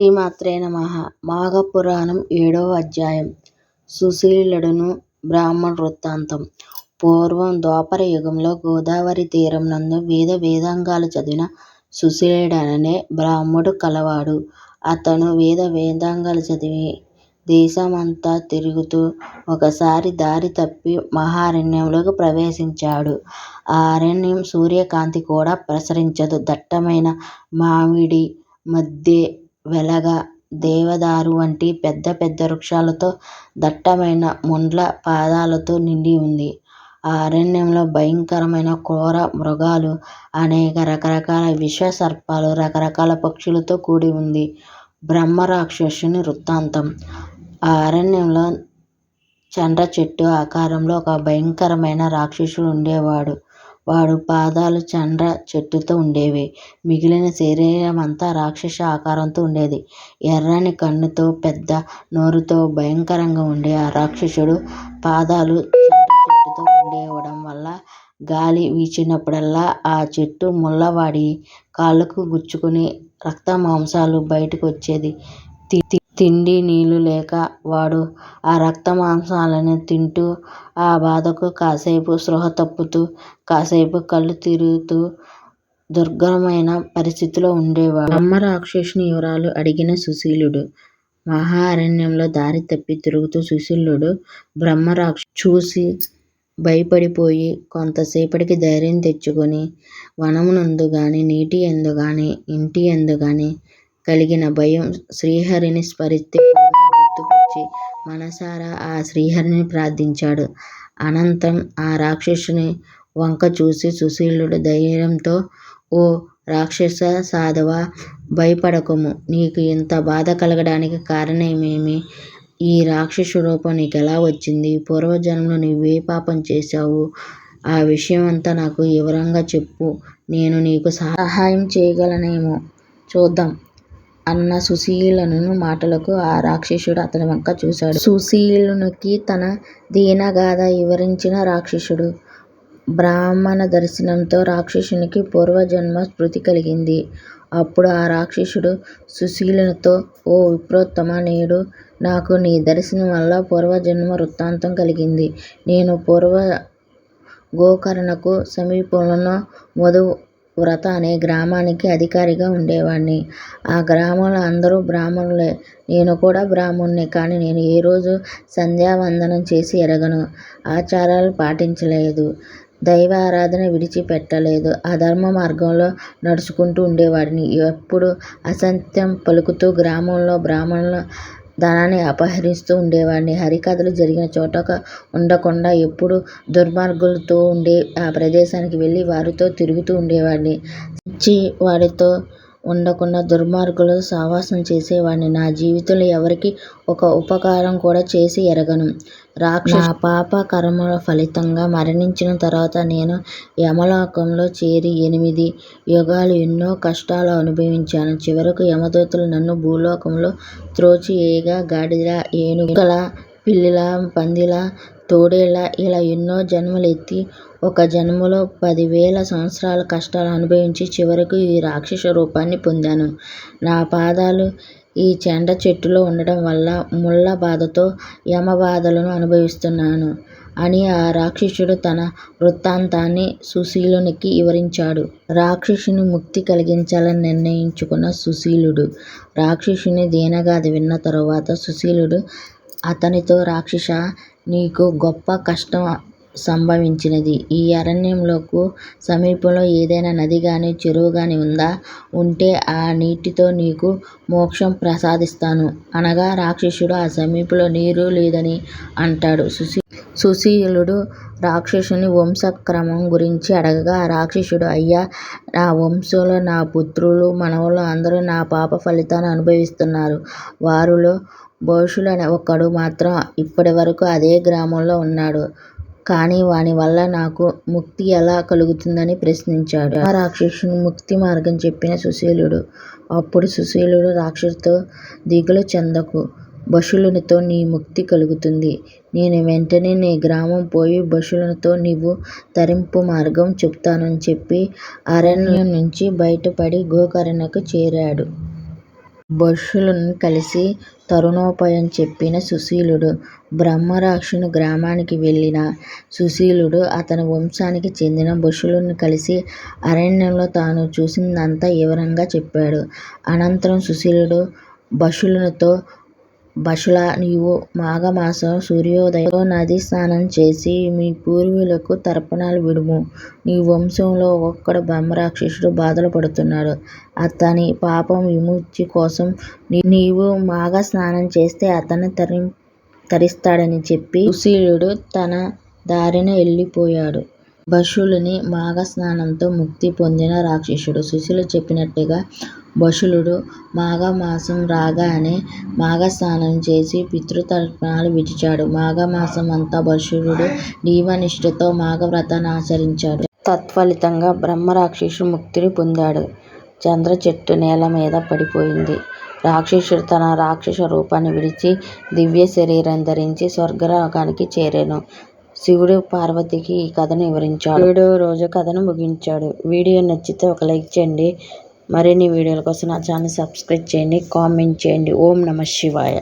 శ్రీమాత్రే నమ మాఘపురాణం ఏడవ అధ్యాయం సుశీలుడును బ్రాహ్మణ వృత్తాంతం పూర్వం ద్వాపర యుగంలో గోదావరి తీరం నందు వేద వేదాంగాలు చదివిన సుశీలుడననే బ్రాహ్మడు కలవాడు. అతను వేద వేదాంగాలు చదివి దేశమంతా తిరుగుతూ ఒకసారి దారి తప్పి మహారణ్యంలోకి ప్రవేశించాడు. ఆ అరణ్యం సూర్యకాంతి కూడా ప్రసరించదు. దట్టమైన మామిడి, మధ్య వెలగ, దేవదారు వంటి పెద్ద పెద్ద వృక్షాలతో దట్టమైన ముండ్ల పాదాలతో నిండి ఉంది. ఆ అరణ్యంలో భయంకరమైన క్రూర మృగాలు, అనేక రకరకాల విష సర్పాలు, రకరకాల పక్షులతో కూడి ఉంది. బ్రహ్మ రాక్షసుని వృత్తాంతం ఆ అరణ్యంలో చండ్రచెట్టు ఆకారంలో ఒక భయంకరమైన రాక్షసుడు ఉండేవాడు. వాడు పాదాలు చండ్ర చెట్టుతో ఉండేవి. మిగిలిన శరీరమంతా రాక్షస ఆకారంతో ఉండేది. ఎర్రని కన్నుతో పెద్ద నోరుతో భయంకరంగా ఉండే ఆ రాక్షసుడు పాదాలు చండ్రచెట్టుతో ఉండేవడం వల్ల గాలి వీచినప్పుడల్లా ఆ చెట్టు ముళ్ళవాడి కాళ్ళకు గుచ్చుకుని రక్త మాంసాలు బయటకు వచ్చేది. తిండి నీళ్ళు లేక వాడు ఆ రక్తమాంసాలనే తింటూ ఆ బాధకు కాసేపు స్పృహ తప్పుతూ, కాసేపు కళ్ళు తిరుగుతూ దుర్భరమైన పరిస్థితిలో ఉండేవాడు. బ్రహ్మరాక్షసుని వివరాలు అడిగిన సుశీలుడు. మహా అరణ్యంలో దారి తప్పి తిరుగుతూ సుశీలుడు బ్రహ్మరాక్ష చూసి భయపడిపోయి కొంతసేపటికి ధైర్యం తెచ్చుకొని వనమునందు గాని, కానీ గాని, ఇంటియందు గాని కలిగిన భయం శ్రీహరిని స్మరిస్తే గుర్తుకొచ్చి మనసారా ఆ శ్రీహరిని ప్రార్థించాడు. అనంతం ఆ రాక్షసుని వంక చూసి సుశీలుడు ధైర్యంతో ఓ రాక్షస సాధవ భయపడకుము. నీకు ఇంత బాధ కలగడానికి కారణమేమి? ఈ రాక్షసు రూపం నీకు ఎలా వచ్చింది? పూర్వజన్మలో నువ్వే పాపం చేశావు? ఆ విషయమంతా నాకు వివరంగా చెప్పు. నేను నీకు సహాయం చేయగలనేమో చూద్దాం అన్న సుశీలను మాటలకు ఆ రాక్షసుడు అతని వంక చూశాడు. సుశీలునికి తన దీనగాథ వివరించిన రాక్షసుడు. బ్రాహ్మణ దర్శనంతో రాక్షసునికి పూర్వజన్మ స్మృతి కలిగింది. అప్పుడు ఆ రాక్షసుడు సుశీలునితో ఓ విప్రోత్తమా! నేడు నాకు నీ దర్శనం వల్ల పూర్వజన్మ వృత్తాంతం కలిగింది. నేను పూర్వం గోకర్ణకు సమీపంలో వ్రత అనే గ్రామానికి అధికారిగా ఉండేవాడిని. ఆ గ్రామంలో అందరూ బ్రాహ్మణులే. నేను కూడా బ్రాహ్మణుడినే. కానీ నేను ఏ రోజు సంధ్యావందనం చేసి ఎరగను. ఆచారాలు పాటించలేదు. దైవారాధన విడిచి పెట్టలేదు. అధర్మ మార్గంలో నడుచుకుంటూ ఉండేవాడిని. ఎప్పుడు అసత్యం పలుకుతూ గ్రామంలో బ్రాహ్మణుల ధనాన్ని అపహరిస్తూ ఉండేవాడిని. హరికథలు జరిగిన చోట ఉండకుండా ఎప్పుడూ దుర్మార్గులతో ఉండే ఆ ప్రదేశానికి వెళ్ళి వారితో తిరుగుతూ ఉండేవాడిని. మంచి వారితో ఉండకుండా దుర్మార్గులతో సహవాసం చేసేవాడిని. నా జీవితంలో ఎవరికీ ఒక ఉపకారం కూడా చేసి ఎరగను. రాక్ష పాప కర్మల ఫలితంగా మరణించిన తరువాత నేను యమలోకంలో చేరి ఎనిమిది యుగాలు ఎన్నో కష్టాలు అనుభవించాను. చివరకు యమదూతలు నన్ను భూలోకంలో త్రోసి వేయగా గాడిద, పిల్లిలా, పందిలా తోడేళ్ళ ఇలా ఎన్నో జన్మలు ఎత్తి ఒక జన్మలో పదివేల సంవత్సరాల కష్టాలు అనుభవించి చివరకు ఈ రాక్షస రూపాన్ని పొందాను. నా పాదాలు ఈ చెండ చెట్టులో ఉండడం వల్ల ముళ్ళ బాధతో యమ బాధలను అనుభవిస్తున్నాను అని ఆ రాక్షసుడు తన వృత్తాంతాన్ని సుశీలునికి వివరించాడు. రాక్షసుని ముక్తి కలిగించాలని నిర్ణయించుకున్న సుశీలుడు రాక్షసుని దీనగాథ విన్న తరువాత సుశీలుడు అతనితో రాక్షసా! నీకు గొప్ప కష్టం సంభవించినది. ఈ అరణ్యమునకు సమీపంలో ఏదైనా నది కానీ చెరువు ఉందా? ఉంటే ఆ నీటితో నీకు మోక్షం ప్రసాదిస్తాను అనగా రాక్షసుడు ఆ సమీపంలో నీరు లేదని అంటాడు. సుశీలుడు రాక్షసుని వంశక్రమం గురించి అడగగా రాక్షసుడు అయ్యా! నా వంశంలో నా పుత్రులు, మనుమలు అందరూ నా పాప ఫలితాన్ని అనుభవిస్తున్నారు. వారిలో భూషుడు అనే ఒకడు మాత్రం ఇప్పటివరకూ అదే గ్రామంలో ఉన్నాడు. కాని వాని వల్ల నాకు ముక్తి ఎలా కలుగుతుందని ప్రశ్నించాడు. ఆ బ్రహ్మరాక్షసుని ముక్తి మార్గం చెప్పిన సుశీలుడు. అప్పుడు సుశీలుడు రాక్షసుడితో దిగులు చెందకు. భూషునితో నీ ముక్తి కలుగుతుంది. నేను వెంటనే నీ గ్రామం పోయి భూషునితో నీవు తరింపు మార్గం చెప్తానని చెప్పి అరణ్యం నుంచి బయటపడి గోకర్ణకు చేరాడు. బషులను కలిసి తరుణోపాయం చెప్పిన సుశీలుడు. బ్రహ్మరాక్షుని గ్రామానికి వెళ్ళిన సుశీలుడు అతని వంశానికి చెందిన బషులను కలిసి అరణ్యంలో తాను చూసిందంతా వివరంగా చెప్పాడు. అనంతరం సుశీలుడు బషులతో బషుల నీవు మాఘమాసం సూర్యోదయంతో నదీస్నానం చేసి మీ పూర్వీకులకు తర్పణాలు విడుము నీ వంశంలో ఒక్కడు బ్రహ్మరాక్షసుడు బాధలు పడుతున్నాడు. అతని పాప విముక్తి కోసం నీవు మాఘ స్నానం చేస్తే అతడు తరిస్తాడని చెప్పి సుశీలుడు తన దారిన వెళ్ళిపోయాడు. బషువుని మాఘస్నానంతో ముక్తి పొందిన రాక్షసుడు. సుశీలుడు చెప్పినట్టుగా బషులుడు మాఘమాసం రాగానే మాఘస్నానం చేసి పితృతర్పణాలు విడిచాడు. మాఘమాసం అంతా బషులుడు నియమనిష్టలతో మాఘవ్రతాన్ని ఆచరించాడు. తత్ఫలితంగా బ్రహ్మరాక్షసుడు ముక్తిని పొందాడు. చంద్రచెట్టు నేలమీద పడిపోయింది. రాక్షసుడు తన రాక్షస రూపాన్ని విడిచి దివ్యశరీరం ధరించి స్వర్గలోకానికి చేరెను. శివుడు పార్వతికి ఈ కథను వివరించాడు. ఏడవ రోజు కథను ముగించాడు. వీడియో నచ్చితే ఒక లైక్ చేయండి. మరిన్ని వీడియోల కోసం నా ఛానల్ సబ్స్క్రైబ్ చేయండి. కామెంట్ చేయండి. ఓం నమఃశివాయ